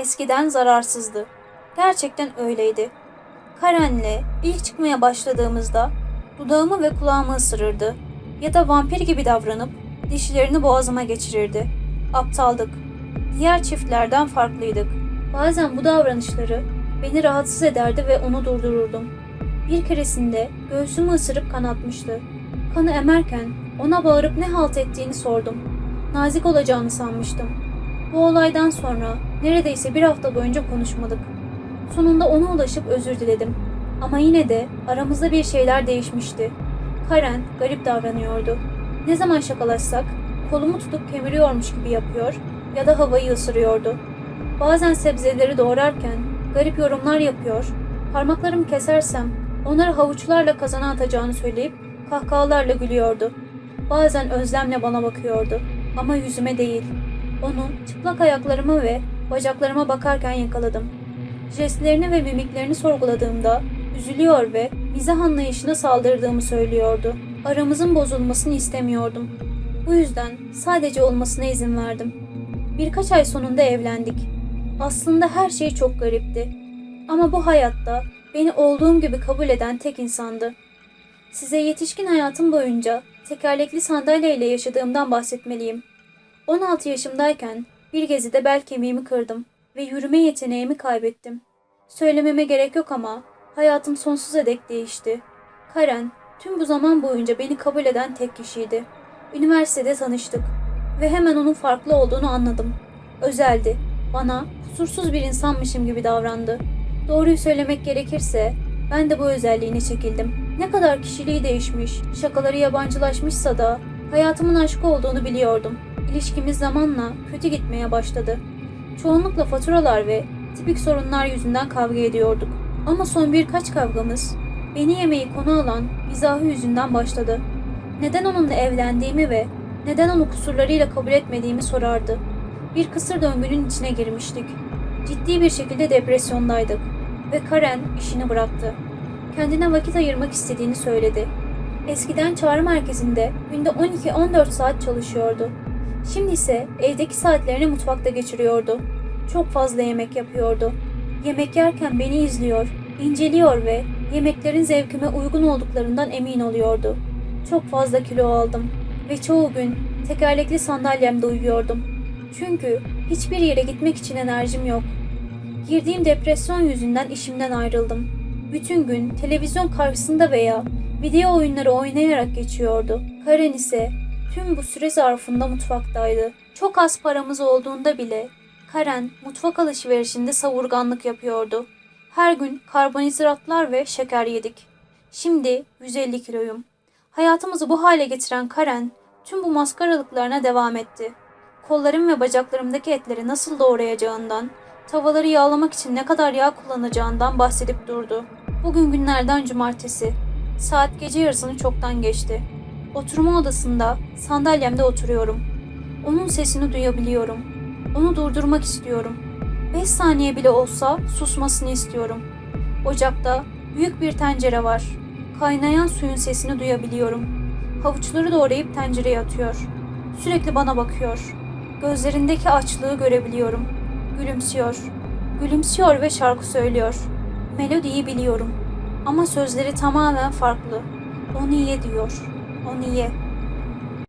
eskiden zararsızdı. Gerçekten öyleydi. Karen'le ilk çıkmaya başladığımızda dudağımı ve kulağımı ısırırdı. Ya da vampir gibi davranıp dişlerini boğazıma geçirirdi. Aptaldık. Diğer çiftlerden farklıydık. Bazen bu davranışları beni rahatsız ederdi ve onu durdururdum. Bir keresinde göğsümü ısırıp kanatmıştı. Kanı emerken ona bağırıp ne halt ettiğini sordum. Nazik olacağını sanmıştım. Bu olaydan sonra neredeyse bir hafta boyunca konuşmadık. Sonunda ona ulaşıp özür diledim. Ama yine de aramızda bir şeyler değişmişti. Karen garip davranıyordu. Ne zaman şakalaşsak kolumu tutup kemiriyormuş gibi yapıyor ya da havayı ısırıyordu. Bazen sebzeleri doğrarken garip yorumlar yapıyor, parmaklarımı kesersem onları havuçlarla kazana atacağını söyleyip kahkahalarla gülüyordu. Bazen özlemle bana bakıyordu ama yüzüme değil. Onu çıplak ayaklarıma ve bacaklarıma bakarken yakaladım. Jestlerini ve mimiklerini sorguladığımda üzülüyor ve mizah anlayışına saldırdığımı söylüyordu. Aramızın bozulmasını istemiyordum. Bu yüzden sadece olmasına izin verdim. Birkaç ay sonunda evlendik. Aslında her şey çok garipti. Ama bu hayatta beni olduğum gibi kabul eden tek insandı. Size yetişkin hayatım boyunca tekerlekli sandalyeyle yaşadığımdan bahsetmeliyim. 16 yaşımdayken bir gezide bel kemiğimi kırdım ve yürüme yeteneğimi kaybettim. Söylememe gerek yok ama hayatım sonsuza dek değişti. Karen tüm bu zaman boyunca beni kabul eden tek kişiydi. Üniversitede tanıştık ve hemen onun farklı olduğunu anladım. Özeldi. Bana kusursuz bir insanmışım gibi davrandı. Doğruyu söylemek gerekirse ben de bu özelliğine çekildim. Ne kadar kişiliği değişmiş, şakaları yabancılaşmışsa da hayatımın aşkı olduğunu biliyordum. İlişkimiz zamanla kötü gitmeye başladı. Çoğunlukla faturalar ve tipik sorunlar yüzünden kavga ediyorduk. Ama son birkaç kavgamız beni yemeği konu alan mizahı yüzünden başladı. Neden onunla evlendiğimi ve neden onu kusurlarıyla kabul etmediğimi sorardı. Bir kısır döngünün içine girmiştik. Ciddi bir şekilde depresyondaydık ve Karen işini bıraktı. Kendine vakit ayırmak istediğini söyledi. Eskiden çağrı merkezinde günde 12-14 saat çalışıyordu. Şimdi ise evdeki saatlerini mutfakta geçiriyordu. Çok fazla yemek yapıyordu. Yemek yerken beni izliyor, inceliyor ve yemeklerin zevkime uygun olduklarından emin oluyordu. Çok fazla kilo aldım ve çoğu gün tekerlekli sandalyemde uyuyordum. Çünkü hiçbir yere gitmek için enerjim yok. Girdiğim depresyon yüzünden işimden ayrıldım. Bütün gün televizyon karşısında veya video oyunları oynayarak geçiyordu. Karen ise tüm bu süre zarfında mutfaktaydı. Çok az paramız olduğunda bile Karen mutfak alışverişinde savurganlık yapıyordu. Her gün karbonhidratlar ve şeker yedik. Şimdi 150 kiloyum. Hayatımızı bu hale getiren Karen tüm bu maskaralıklarına devam etti. Kollarım ve bacaklarımdaki etleri nasıl doğrayacağından, tavaları yağlamak için ne kadar yağ kullanacağından bahsedip durdu. Bugün günlerden cumartesi. Saat gece yarısını çoktan geçti. Oturma odasında sandalyemde oturuyorum. Onun sesini duyabiliyorum. Onu durdurmak istiyorum. Beş saniye bile olsa susmasını istiyorum. Ocakta büyük bir tencere var. Kaynayan suyun sesini duyabiliyorum. Havuçları doğrayıp tencereye atıyor. Sürekli bana bakıyor. Gözlerindeki açlığı görebiliyorum. Gülümsüyor. Gülümsüyor ve şarkı söylüyor. Melodiyi biliyorum. Ama sözleri tamamen farklı. Onu ye diyor. Onu ye.